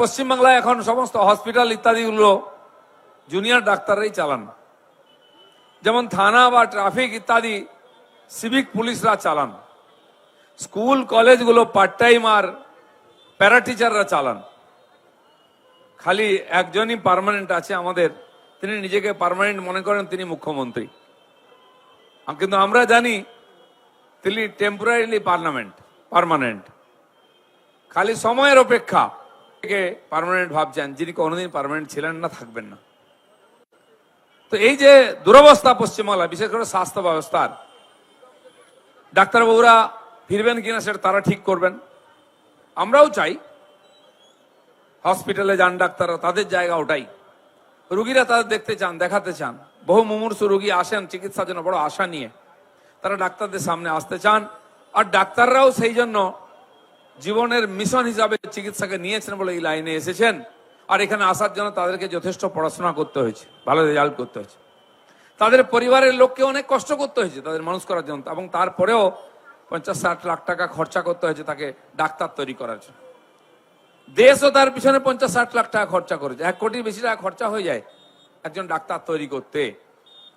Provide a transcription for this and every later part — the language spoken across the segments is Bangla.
পশ্চিমবাংলায় এখন সমস্ত হসপিটাল ইত্যাদিগুলো জুনিয়র ডাক্তাররাই চালান। যেমন থানা বা ট্রাফিক ইত্যাদি সিভিক পুলিশরা চালান। স্কুল, কলেজগুলো পার্ট টাইম আর প্যারা টিচাররা চালান। খালি একজনই পার্মানেন্ট আছে আমাদের, তিনি নিজেকে পার্মানেন্ট মনে করেন তিনি মুখ্যমন্ত্রী। কিন্তু আমরা জানি তিনি টেম্পোরারিলি পার্লামেন্ট, পার্মানেন্ট। খালি সময়ের অপেক্ষা। থেকে পার্মানেন্ট ভাবছেন, যিনি কোনোদিন পার্মানেন্ট ছিলেন না, থাকবেন না। তো এই যে দুরবস্থা পশ্চিমবাংলা বিশেষ করে স্বাস্থ্য ব্যবস্থার, ডাক্তারবাবুরা ফিরবেন কিনা সেটা তারা ঠিক করবেন। আমরাও চাই হসপিটালে যান ডাক্তাররা, তাদের জায়গা ওটাই। রুগীরা তাদের দেখতে চান, দেখাতে চান। বহু মুমূর্ষু রুগী আসেন, চিকিৎসার জন্য বড় আশা নিয়ে। তারা ডাক্তারদের সামনে আসতে চান। আর ডাক্তাররাও সেই জন্য জীবনের মিশন হিসাবে চিকিৎসাকে নিয়েছেন বলে এই লাইনে এসেছেন। আর এখানে আসার জন্য তাদেরকে যথেষ্ট পড়াশোনা করতে হয়েছে, ভালো রেজাল্ট করতে হয়েছে। তাদের পরিবারের লোককে অনেক কষ্ট করতে হয়েছে তাদের মানুষ করার জন্য, এবং তারপরেও পঞ্চাশ ষাট লাখ টাকা খরচা করতে হয়েছে তাকে ডাক্তার তৈরি করার জন্য। দেশও তার পিছনে পঞ্চাশ ষাট লাখ টাকা খরচা করেছে, এক কোটির বেশি টাকা খরচা হয়ে যায় একজন ডাক্তার তৈরি করতে।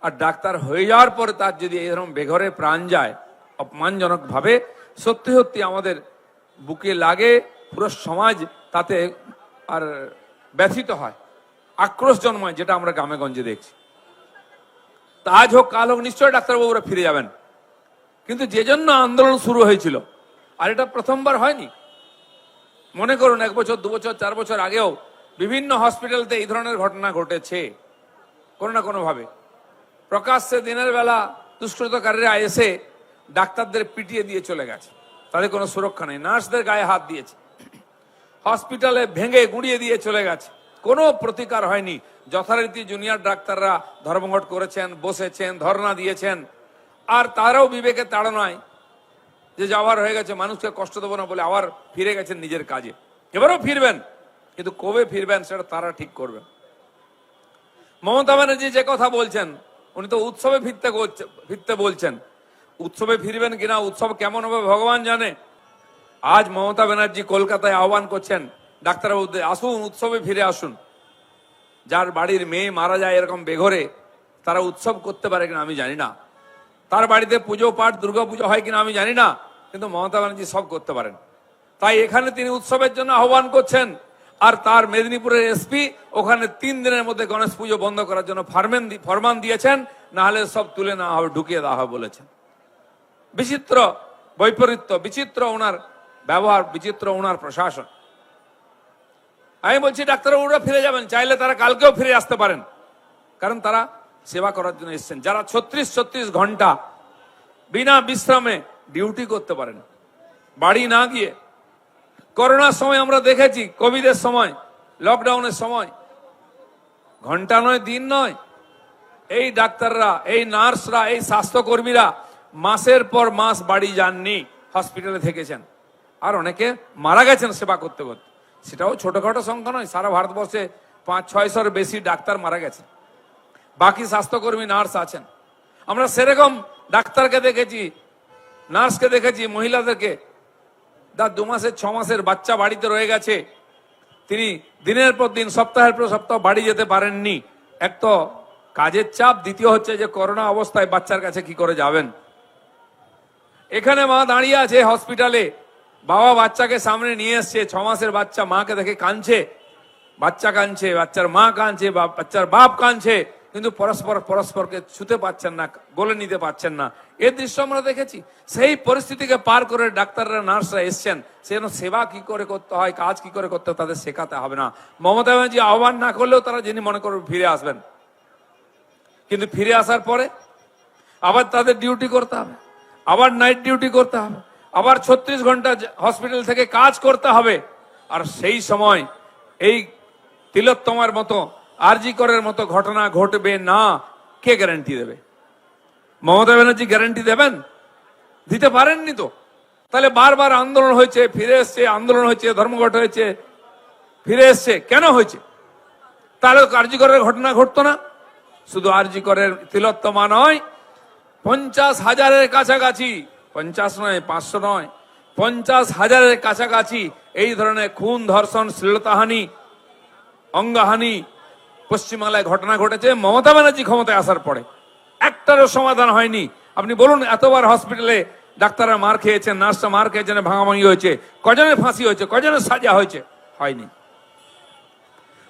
আর ডাক্তার হয়ে যাওয়ার পরে তার যদি এরকম বেঘরে প্রাণ যায় অপমানজনক ভাবে সত্যি সত্যি আমাদের বুকে লাগে, পুরো সমাজ তাতে আর ব্যথিত হয়। আক্রোশ জন্মায়, যেটা আমরা গ্রামে গঞ্জে দেখছি। তা আজ হোক, কাল হোক, নিশ্চয়ই ডাক্তারবাবুরা ফিরে যাবেন। কিন্তু যে জন্য আন্দোলন শুরু হয়েছিল, আর এটা প্রথমবার হয়নি, মনে করুন এক বছর, দু বছর, চার বছর আগেও বিভিন্ন হসপিটালতে এই ধরনের ঘটনা ঘটেছে, কোনো না কোনোভাবে। প্রকাশ্যে দিনের বেলা দুষ্কৃতকারীরা এসে ডাক্তারদের পিটিয়ে দিয়ে চলে গেছে। তাদের কোনো সুরক্ষা নেই। নার্সদের গায়ে হাত দিয়েছে। হসপিটালে ভেঙে গুঁড়িয়ে দিয়ে চলে গেছে। কোনো প্রতিকার হয়নি। যথারীতি জুনিয়র ডাক্তাররা ধর্মঘট করেছেন, বসেছেন, ধর্ণা দিয়েছেন। আর তারাও বিবেকে তাড়নায় যে যাওয়ার হয়ে গেছে, মানুষকে কষ্ট দেবো না বলে আবার ফিরে গেছেন নিজের কাজে। এবারও ফিরবেন, কিন্তু কবে ফিরবেন সেটা তারা ঠিক করবেন মমতা ব্যানার্জি যে কথা বলছেন, উনি তো উৎসবে ফিরতে ফিরতে বলছেন। উৎসবে ফিরবেন কিনা, উৎসব কেমন হবে ভগবান জানে। আজ মমতা ব্যানার্জি কলকাতায় আহ্বান করছেন ডাক্তারবাবুদের আসুন, উৎসবে ফিরে আসুন। যার বাড়ির মেয়ে মারা যায় এরকম বেঘরে, তারা উৎসব করতে পারে কিনা আমি জানি না। তার বাড়িতে পুজো পাঠ দুর্গা পুজো হয় কিনা আমি জানি না, কিন্তু মমতা ব্যানার্জি সব করতে পারেন। তাই এখানে তিনি উৎসবের জন্য আহ্বান করছেন, আর তার মেদিনীপুরের এসপি ওখানে তিন দিনের মধ্যে গণেশ পুজো বন্ধ করার জন্য ফরমেন ফরমান দিয়েছেন না হলে সব তুলে নেওয়া হবে, ঢুকিয়ে দেওয়া হবে বলেছেন। বিচিত্র বৈপরীত্য, বিচিত্র ওনার ব্যবহার, বিচিত্র ওনার প্রশাসন। আমি বলছি, ডাক্তারবাবুরা ফিরে যাবেন, চাইলে তারা কালকেও ফিরে আসতে পারেন। কারণ তারা সেবা করার জন্য এসেছেন। যারা ছত্রিশ ছত্রিশ ঘণ্টা বিনা বিশ্রামে ডিউটি করতে পারেন, বাড়ি না গিয়ে। করোনার সময় আমরা দেখেছি, কোভিডের সময়, লকডাউনের সময়। ঘণ্টা নয়, দিন নয়। এই ডাক্তাররা, এই নার্সরা, এই স্বাস্থ্যকর্মীরা মাসের পর মাস বাড়ি যাননি হসপিটালে থেকেছেন। আর অনেকে মারা গেছেন সেবা করতে করতে। সেটাও ছোটখাটো সংখ্যা নয়, সারা ভারতবর্ষে পাঁচ, ছয়শোর বেশি ডাক্তার মারা গেছেন। বাকি স্বাস্থ্যকর্মী নার্স আছেন। আমরা সেরকম ডাক্তারকে দেখেছি, নার্সকে দেখেছি, মহিলাদেরকে। তার দু মাসের, ছ মাসের বাচ্চা বাড়িতে রয়ে গেছে। তিনি দিনের পর দিন, সপ্তাহের পর সপ্তাহ বাড়ি যেতে পারেননি। এক তো কাজের চাপ, দ্বিতীয় হচ্ছে যে করোনা অবস্থায় বাচ্চার কাছে কি করে যাবেন? এখানে মা দাঁড়িয়ে আছে হসপিটালে বাবা বাচ্চাকে সামনে নিয়ে এসছে, ছ মাসের বাচ্চা মাকে দেখে কাঁদছে। বাচ্চা কাঁদছে, বাচ্চার মা কাঁদছে বাচ্চার বাপ কাঁদছে, কিন্তু পরস্পর পরস্পরকে ছুতে পারছেন না, গলে নিতে পারছেন না। এ দৃশ্য আমরা দেখেছি। সেই পরিস্থিতিকে পার করে ডাক্তাররা, নার্সরা এসছেন। সেজন্য সেবা কি করে করতে হয়, কাজ কি করে করতে তাদের শেখাতে হবে না। মমতা ব্যানার্জি আহ্বান না করলেও তারা যিনি মনে করবে ফিরে আসবেন। কিন্তু ফিরে আসার পরে আবার তাদের ডিউটি করতে হবে। আবার নাইট ডিউটি করতে হবে, আবার ছত্রিশ ঘণ্টা হসপিটাল থেকে কাজ করতে হবে। আর সেই সময় এই তিলোত্তমার মতো, আরজি করের মতো ঘটনা ঘটবে না, কে গ্যারান্টি দেবে? মমতা ব্যানার্জি গ্যারান্টি দেবেন? দিতে পারেননি তো। তাহলে বারবার আন্দোলন হয়েছে, ফিরে এসছে, আন্দোলন হয়েছে, ধর্মঘট হয়েছে, ফিরে এসছে, কেন হয়েছে? তাহলে কার্যকরের ঘটনা ঘটতো না। শুধু আরজি করের তিলোত্তমা নয় পঞ্চাশ হাজারের কাছাকাছি, পঞ্চাশ নয়, পাঁচশো নয়, পঞ্চাশ হাজারের কাছাকাছি এই ধরনের খুন, ধর্ষণ, শ্লীলতাহানি, অঙ্গহানি পশ্চিমবাংলায় ঘটনা ঘটেছে, মমতা ব্যানার্জি ক্ষমতায় আসার পরে। একটারও সমাধান হয়নি। আপনি বলুন, এতবার হসপিটালে ডাক্তাররা মার খেয়েছেন, নার্সরা মার খেয়েছেন, ভাঙাভাঙি হয়েছে, কজনের ফাঁসি হয়েছে, কজনের সাজা হয়েছে, হয়নি।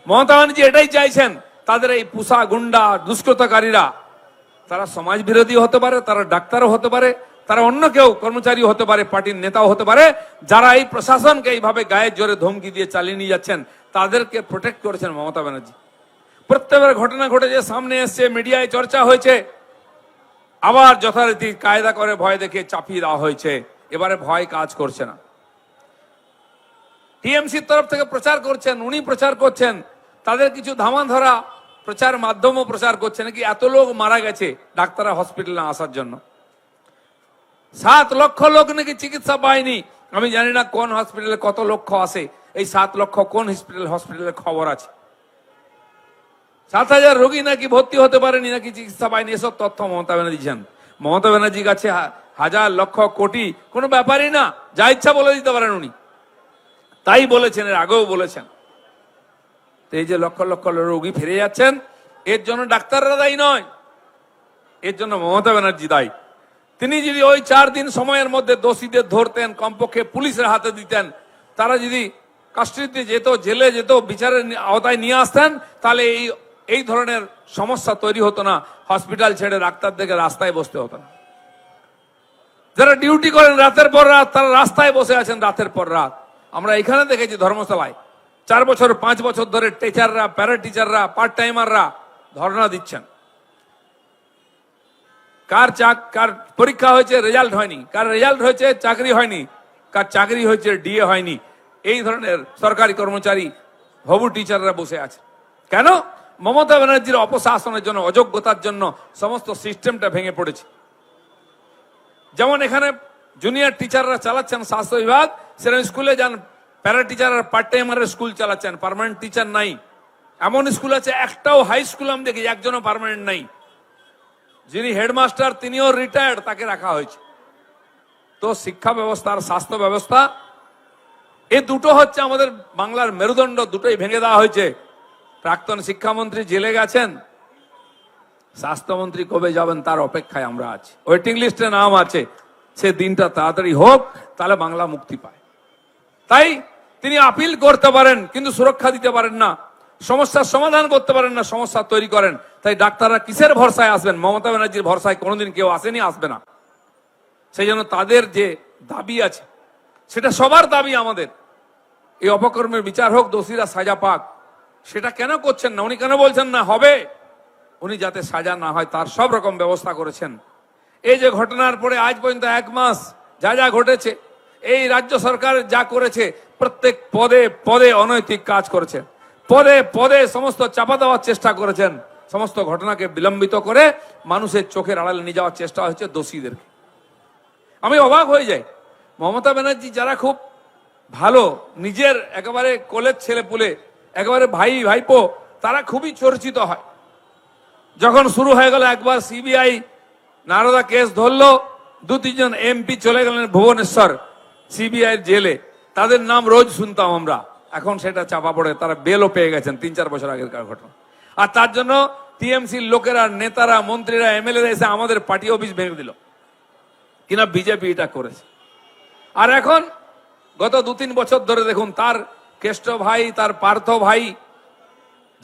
মমতা ব্যানার্জি এটাই চাইছেন, তাদের এই পুষা গুন্ডা, দুষ্কৃতকারীরা তারা সমাজ বিরোধী হতে পারে, তারা ডাক্তারও হতে পারে, তারা অন্য কেউ কর্মচারী হতে পারে, পার্টির নেতাও হতে পারে, যারা এই প্রশাসনকে এইভাবে গায়ের জোরে ধমকি দিয়ে চালিয়ে নিয়ে যাচ্ছেন, তাদেরকে প্রোটেক্ট করেছেন মমতা ব্যানার্জি। প্রত্যেকের ঘটনা ঘটেছে, সামনে এসছে, মিডিয়ায় চর্চা হয়েছে। আবার যথারীতি কায়দা করে ভয় দেখে চাপিয়ে দেওয়া হয়েছে। এবারে ভয় কাজ করছে না। টিএমসির তরফ থেকে প্রচার করছেন, উনি প্রচার করছেন, তাদের কিছু ধামা ধরা প্রচার মাধ্যমও প্রচার করছে নাকি? এত লোক মারা গেছে ডাক্তাররা হসপিটালে আসার জন্য। সাত লক্ষ লোক নাকি চিকিৎসা পায়নি। আমি জানি না কোন হসপিটালে কত লক্ষ আসে এই সাত লক্ষ কোন হসপিটাল হসপিটালের খবর আছে? সাত হাজার রোগী নাকি ভর্তি হতে পারেনি, নাকি চিকিৎসা পায়নি? এসব তথ্য মমতা ব্যানার্জি দিচ্ছেন মমতা ব্যানার্জির কাছে হাজার লক্ষ কোটি, কোনো ব্যাপারই না। যা ইচ্ছা বলে দিতে পারেন উনি। তাই বলেছেন, এর আগেও বলেছেন। তো এই যে লক্ষ লক্ষ রোগী ফিরে যাচ্ছেন, এর জন্য ডাক্তাররা দায়ী নয়, এর জন্য মমতা ব্যানার্জি দায়ী। তিনি যদি ওই চার দিন সময়ের মধ্যে দোষীদের ধরতেন, কমপক্ষে পুলিশের হাতে দিতেন, তারা যদি কাস্টডিতে যেত, জেলে যেত, বিচারের আওতায় নিয়ে আসতেন, তাহলে এই এই ধরনের সমস্যা তৈরি হতো না, হসপিটাল ছেড়ে ডাক্তারদেরকে রাস্তায় বসতে হতো না। যারা ডিউটি করেন রাতের পর রাত, তারা রাস্তায় বসে আছেন রাতের পর রাত। আমরা এখানে দেখেছি ধর্মশালায় চার বছর, পাঁচ বছর ধরে টিচাররা প্যারা টিচাররা পার্ট টাইমাররা ধর্ণা দিচ্ছেন। কার চাক, কার পরীক্ষা হয়েছে রেজাল্ট হয়নি। কার রেজাল্ট হয়েছে, চাকরি হয়নি। কার চাকরি হয়েছে ডিএ হয়নি। এই ধরনের সরকারি কর্মচারী, হবু টিচাররা বসে আছে। কেন? মমতা ব্যানার্জির অপশাসনের জন্য, অযোগ্যতার জন্য সমস্ত সিস্টেমটা ভেঙে পড়েছে। যেমন এখানে জুনিয়র টিচাররা চালাচ্ছেন স্বাস্থ্য বিভাগ, সেরকম স্কুলে যান প্যারা টিচার আর পার্ট টাইমারের স্কুল চালাচ্ছেন পার্মানেন্ট টিচার নাই। এমন স্কুল আছে, একটাও হাই স্কুল আমি দেখি, একজনও পার্মানেন্ট নাই। যিনি হেডমাস্টার তিনিও রিটায়ার্ড তাকে রাখা হয়েছে। তো শিক্ষা ব্যবস্থা আর স্বাস্থ্য ব্যবস্থা এই দুটো হচ্ছে আমাদের বাংলার মেরুদণ্ড, দুটোই ভেঙে দেওয়া হয়েছে। প্রাক্তন শিক্ষামন্ত্রী জেলে গেছেন। স্বাস্থ্যমন্ত্রী কবে যাবেন তার অপেক্ষায় আমরা আছি। ওয়েটিং লিস্টে নাম আছে। সে দিনটা তাড়াতাড়ি হোক, তাহলে বাংলা মুক্তি পায়। তাই তিনি আপিল করতে পারেন, কিন্তু সুরক্ষা দিতে পারেন না। সমস্যার সমাধান করতে পারেন না, সমস্যা তৈরি করেন। তাই ডাক্তাররা কিসের ভরসায় আসবেন? মমতা ব্যানার্জির ভরসায় কোনোদিন কেউ আসেনি, আসবে না। সেই জন্য তাদের যে দাবি আছে, সেটা সবার দাবি আমাদের। এই অপকর্মের বিচার হোক, দোষীরা সাজা পাক। সেটা কেন করছেন না? উনি কেন বলছেন না হবে? উনি যাতে সাজা না হয়, তার সব রকম ব্যবস্থা করেছেন। এই যে ঘটনার পরে আজ পর্যন্ত এক মাস যা যা ঘটেছে এই রাজ্য সরকার যা করেছে, প্রত্যেক পদে পদে অনৈতিক কাজ করেছে। পদে পদে সমস্ত চাপা দেওয়ার চেষ্টা করেছেন। সমস্ত ঘটনাকে বিলম্বিত করে মানুষের চোখের আড়ালে নিয়ে যাওয়ার চেষ্টা হয়েছে দোষীদেরকে। আমি অবাক হয়ে যাই। মমতা ব্যানার্জি যারা খুব ভালো, নিজের একেবারে কোলের ছেলে পুলে, একেবারে ভাই, ভাইপো, তারা খুবই চর্চিত হয়। যখন শুরু হয়ে গেল, একবার সিবিআই নারদা কেস ধরলো দু তিনজন এমপি চলে গেলেন ভুবনেশ্বর। সিবিআই জেলে। তাদের নাম রোজ শুনতাম আমরা। এখন সেটা চাপা পড়ে, তারা বেলও পেয়ে গেছেন তিন চার বছর আগের ঘটনা। আর তার জন্য টিএমসির লোকেরা, নেতারা, মন্ত্রীরা এমএলএ এসে আমাদের পার্টি অফিস ভেঙে দিল। কিনা বিজেপি এটা করেছে। আর এখন গত দু তিন বছর ধরে দেখুন, তার কেষ্ট ভাই, তার পার্থ ভাই,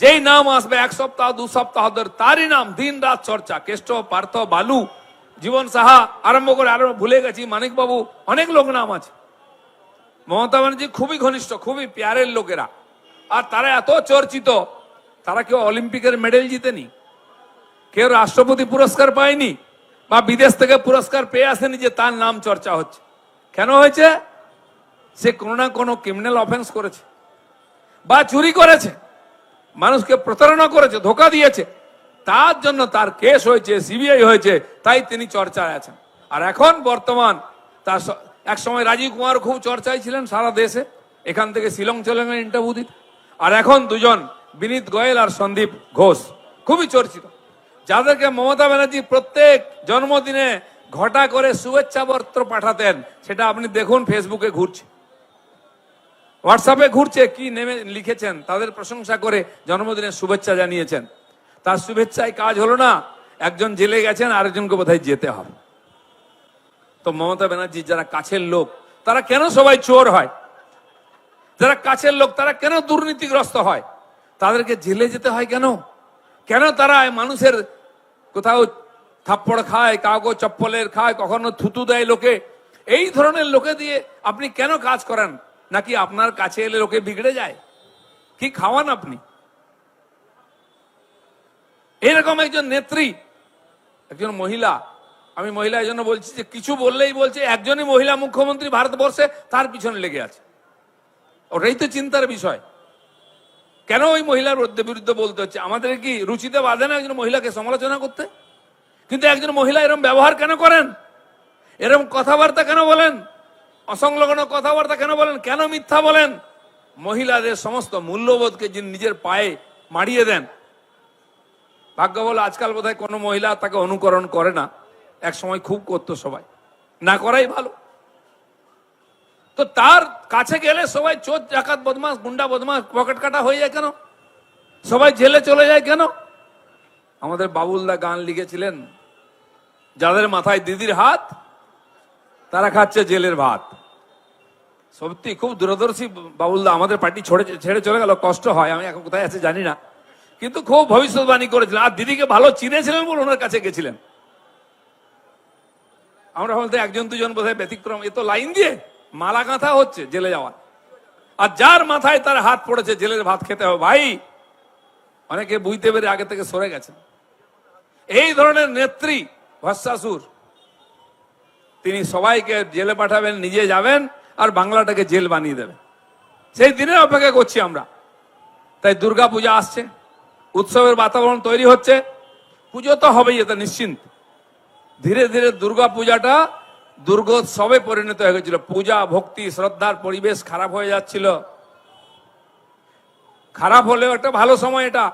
যেই নাম আসবে এক সপ্তাহ, দু সপ্তাহ ধরে তারই নাম, দিন রাত চর্চা, কেষ্ট, পার্থ, বালু, জীবন সাহা, আরম্ভ করে আরও ভুলে গেছি মানিক বাবু অনেক লোক নাম আছে। মমতা ব্যানার্জি খুবই ঘনিষ্ঠ, খুবই প্যারের লোকেরা। আর তারা এত চর্চিত, তারা কেউ অলিম্পিকের মেডেল জিতেনি, কেউ রাষ্ট্রপতি পুরস্কার পায়নি, বা বিদেশ থেকে পুরস্কার পেয়ে আসেনি যে তার নাম চর্চা হচ্ছে। কেন হয়েছে? সে কোনো না কোনো ক্রিমিনাল অফেন্স করেছে, বা চুরি করেছে, মানুষকে প্রতারণা করেছে, ধোকা দিয়েছে। তার জন্য তার কেস হয়েছে সিবিআই হয়েছে, তাই তিনি চর্চায় আছেন। আর এখন বর্তমান তার এক সময় রাজীব কুমার খুব চর্চায় ছিলেন সারা দেশে। এখান থেকে শিলং চলে গেলেন ইন্টারভিউ দিতে। আর এখন দুজন, বিনীত গোয়েল আর সন্দীপ ঘোষ, খুবই চর্চিত। যাদেরকে মমতা ব্যানার্জি প্রত্যেক জন্মদিনে ঘটা করে শুভেচ্ছা পত্র পাঠাতেন, সেটা আপনি দেখুন ফেসবুকে ঘুরছে। হোয়াটসঅ্যাপে ঘুরছে কি নেমে লিখেছেন, তাদের প্রশংসা করে জন্মদিনের শুভেচ্ছা জানিয়েছেন। তার শুভেচ্ছায় কাজ হলো না, একজন জেলে গেছেন, আরেকজনকে বোধহয় যেতে হবে। তো মমতা ব্যানার্জি যারা কাছের লোক, তারা কেন সবাই চোর হয়? যারা কাছের লোক, তারা কেন দুর্নীতিগ্রস্ত হয়? তাদেরকে জেলে যেতে হয় কেন? কেন তারা মানুষের কোথাও থাপ্পড় খায় কাউকে চপ্পলের খায়, কখনো থুতু দেয় লোকে? এই ধরনের লোকে দিয়ে আপনি কেন কাজ করেন? নাকি আপনার কাছে এলে লোকে বিগড়ে যায়? কি খাওয়ান আপনি? এরকম একজন নেত্রী, একজন মহিলা আমি মহিলা এই জন্য বলছি যে কিছু বললেই বলছে, একজনই মহিলা মুখ্যমন্ত্রী ভারতবর্ষে, তার পিছনে লেগে আছে। ওটাই তো চিন্তার বিষয়। কেন ওই মহিলার বিরুদ্ধে বলতে হচ্ছে? আমাদের কি রুচিতে বাধে না একজন মহিলাকে সমালোচনা করতে? কিন্তু একজন মহিলা এরকম ব্যবহার কেন করেন? এরকম কথাবার্তা কেন বলেন? অসংলগ্ন কথাবার্তা কেন বলেন? কেন মিথ্যা বলেন? মহিলাদের সমস্ত মূল্যবোধকে যিনি নিজের পায়ে মারিয়ে দেন, ভাগ্য বলে আজকাল বোধহয় কোনো মহিলা তাকে অনুকরণ করে না। এক সময় খুব করতো সবাই। না করাই ভালো। তো তার কাছে গেলে সবাই চোর, ডাকাত বদমাস গুন্ডা বদমাস পকেট কাটা হয়ে যায় কেন? সবাই জেলে চলে যায় কেন? আমাদের বাবুলদা গান লিখেছিলেন, যাদের মাথায় দিদির হাত, তারা খাচ্ছে জেলের ভাত। সত্যি খুব দূরদর্শী বাবুলদা, আমাদের পার্টি ছেড়ে ছেড়ে চলে গেল, কষ্ট হয়, আমি এখন কোথায় আছে জানি না। কিন্তু খুব ভবিষ্যৎবাণী করেছিলেন। আর দিদিকে ভালো চিনেছিলেন বলে ওনার কাছে গেছিলেন। আমরা বলতে একজন দুজন বোধহয় ব্যতিক্রম। এ তো লাইন দিয়ে মালা গাঁথা হচ্ছে জেলে যাওয়ার। আর যার মাথায় তার হাত পড়েছে, জেলের ভাত খেতে হবে। ভাই, অনেকে বুঝতে পেরে আগে থেকে সরে গেছেন। এই ধরনের নেত্রী ভস্মাসুর, তিনি সবাইকে জেলে পাঠাবেন, নিজে যাবেন আর বাংলাটাকে জেল বানিয়ে দেবেন। সেই দিনের অপেক্ষা করছি আমরা। তাই দুর্গা পূজা আসছে, উৎসবের বাতাবরণ তৈরি হচ্ছে। পুজো তো হবেই, এটা নিশ্চিন্ত। ধীরে ধীরে দুর্গা পূজাটা দুর্গোৎসবে পরিণত হয়ে গেছিল। পূজা, ভক্তি, শ্রদ্ধার পরিবেশ খারাপ হয়ে যাচ্ছিল। খারাপ হলেও একটা ভালো সময় এটা।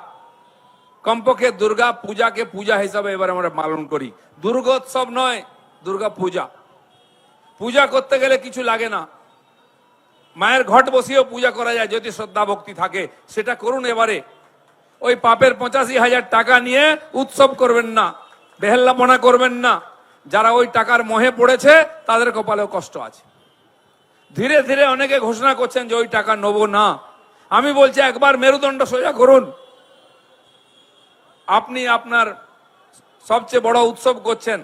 কমপক্ষে দুর্গা পূজাকে পূজা হিসাবে এবার আমরা পালন করি। দুর্গোৎসব নয়, দুর্গা পূজা। পূজা করতে গেলে কিছু লাগে না। মায়ের ঘট বসিয়েও পূজা করা যায় যদি শ্রদ্ধা, ভক্তি থাকে। সেটা করুন এবারে। ওই পাপের পঁচাশি হাজার টাকা নিয়ে উৎসব করবেন না। বেহেল্লাপনা করবেন না। যারা ওই টাকার মোহে পড়েছে, তাদের কপালেও কষ্ট আছে। ধীরে ধীরে অনেকে ঘোষণা করছেন যে ওই টাকা নেব না। আমি বলছি, একবার মেরুদণ্ড সোজা করুন। আপনি আপনার সবচেয়ে বড় উৎসব করছেন,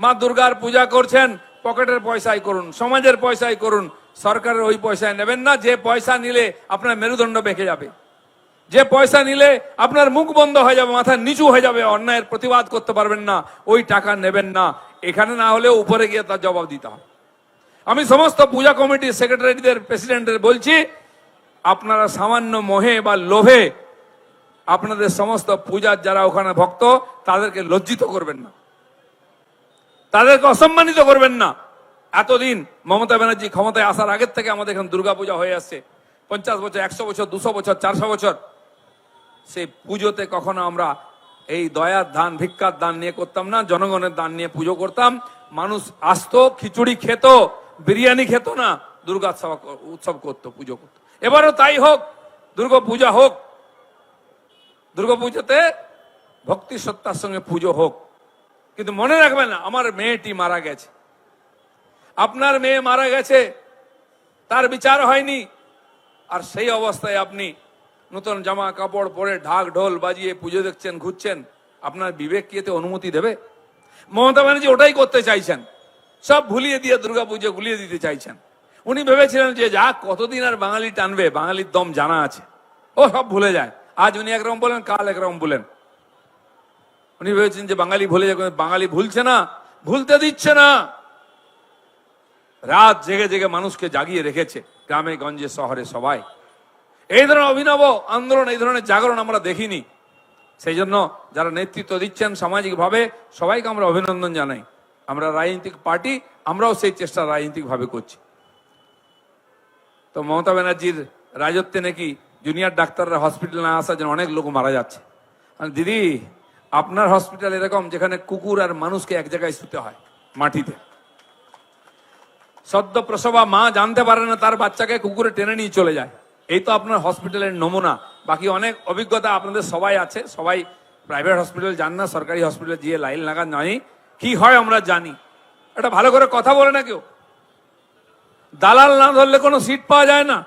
মা দুর্গার পূজা করছেন, পকেটের পয়সায় করুন, সমাজের পয়সায় করুন, সরকারের ওই পয়সায় নেবেন না, যে পয়সা নিলে আপনার মেরুদণ্ড বেঁকে যাবে। যে পয়সা নিলে আপনার মুখ বন্ধ হয়ে যাবে, মাথা নিচু হয়ে যাবে, অন্যায়ের প্রতিবাদ করতে পারবেন না, ওই টাকা নেবেন না। এখানে না হলেও উপরে গিয়ে তার জবাব দিতে হবে। আমি সমস্ত পূজা কমিটির সেক্রেটারিদের, প্রেসিডেন্টের বলছি, আপনারা সামান্য মোহে বা লোভে আপনাদের সমস্ত পূজার যারা ওখানে ভক্ত, তাদেরকে লজ্জিত করবেন না। তাদেরকে অসম্মানিত করবেন না। এতদিন মমতা ব্যানার্জি ক্ষমতায় আসার আগের থেকে আমাদের এখানে দুর্গাপূজা হয়ে আসছে। পঞ্চাশ বছর, একশো বছর, দুশো বছর, চারশো বছর। সেই পুজোতে কখনো আমরা এই দয়ার দান, ভিক্ষার দান নিয়ে করতাম না, জনগণের দান নিয়ে পুজো করতাম। মানুষ আসতো, খিচুড়ি খেত, বিরিয়ানি খেত না, দুর্গা উৎসব করতো, পুজো করতো। এবারও তাই হোক, দুর্গা পূজা হোক, দুর্গা পুজোতে ভক্তি সত্তার সঙ্গে পুজো হোক। কিন্তু মনে রাখবেন আমার মেয়েটি মারা গেছে। আপনার মেয়ে মারা গেছে, তার বিচার হয়নি, আর সেই অবস্থায় আপনি নতুন জামা কাপড় পরে ঢাক ঢোল বাজিয়ে পুজো দেখছেন, ঘুরছেন, আপনার বিবেক কি অনুমতি দেবে? মমতা ব্যানার্জি ওটাই করতে চাইছেন। সব ভুলিয়ে দিয়ে দুর্গা পুজো গুলিয়ে দিতে চাইছেন। উনি ভেবেছিলেন যে যা কতদিন আর বাঙালি টানবে, বাঙালির দম জানা আছে। ও সব ভুলে যায়। আজ উনি একরকম বলেন, কাল একরকম বলেন। উনি ভেবেছেন যে বাঙালি ভুলে যাবে, বাঙালি ভুলছে না, ভুলতে দিচ্ছে না। রাত জেগে জেগে মানুষকে জাগিয়ে রেখেছে, গ্রামে, গঞ্জে, শহরে সবাই। এই ধরনের অভিনব আন্দোলন, এই ধরনের জাগরণ আমরা দেখিনি। সেই জন্য যারা নেতৃত্ব দিচ্ছেন সামাজিকভাবে, সবাইকে আমরা অভিনন্দন জানাই। আমরা রাজনৈতিক পার্টি, আমরাও সেই চেষ্টা রাজনৈতিকভাবে করছি। তো মমতা ব্যানার্জির রাজত্বে নাকি জুনিয়র ডাক্তাররা হসপিটাল না আসার জন্য অনেক লোক মারা যাচ্ছে। দিদি, আপনার হসপিটাল এরকম যেখানে কুকুর আর মানুষকে এক জায়গায় শুতে হয়, মাটিতে। সদ্য প্রসবা মা জানতে পারে না, তার বাচ্চাকে কুকুরে টেনে নিয়ে চলে যায়। এই তো আপনার হসপিটালের নমুনা। বাকি অনেক অভিজ্ঞতা আপনাদের সবাই আছে। সবাই প্রাইভেট হসপিটাল যান না, সরকারি হসপিটালে গিয়ে লাইন লাগান জানি কি হয় আমরা জানি। এটা ভালো করে কথা বলে না কেউ? দালাল না ধরলে কোনো সিট পাওয়া যায় না।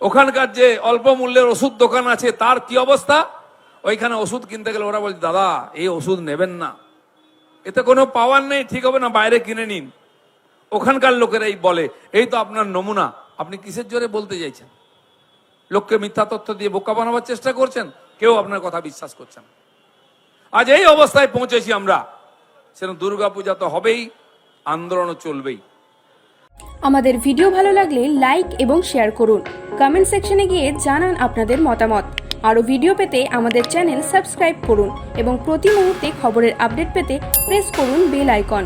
ওখানকার যে অল্প মূল্যের ওষুধ দোকান আছে, তার কি অবস্থা? ওইখানে ওষুধ কিনতে গেলে ওরা বলছে, দাদা, এই ওষুধ নেবেন না। এতে কোনো পাওয়ার নেই, ঠিক হবে না, বাইরে কিনে নিন। ওখানকার লোকেরাই বলে, এই তো আপনার নমুনা। আপনি কিসের জোরে বলতে চাইছেন? লোককে মিথ্যা তথ্য দিয়ে বোকা বানাবার চেষ্টা করছেন? কেউ আপনার কথা বিশ্বাস করছেন আজ এই অবস্থায় পৌঁছেছি আমরা। সেরকম দুর্গাপূজা তো হবেই, আন্দোলনও চলবেই। আমাদের ভিডিও ভালো লাগলে লাইক এবং শেয়ার করুন। কমেন্ট সেকশনে গিয়ে জানান আপনাদের মতামত। আরও ভিডিও পেতে আমাদের চ্যানেল সাবস্ক্রাইব করুন এবং প্রতি মুহূর্তে খবরের আপডেট পেতে প্রেস করুন বেল আইকন।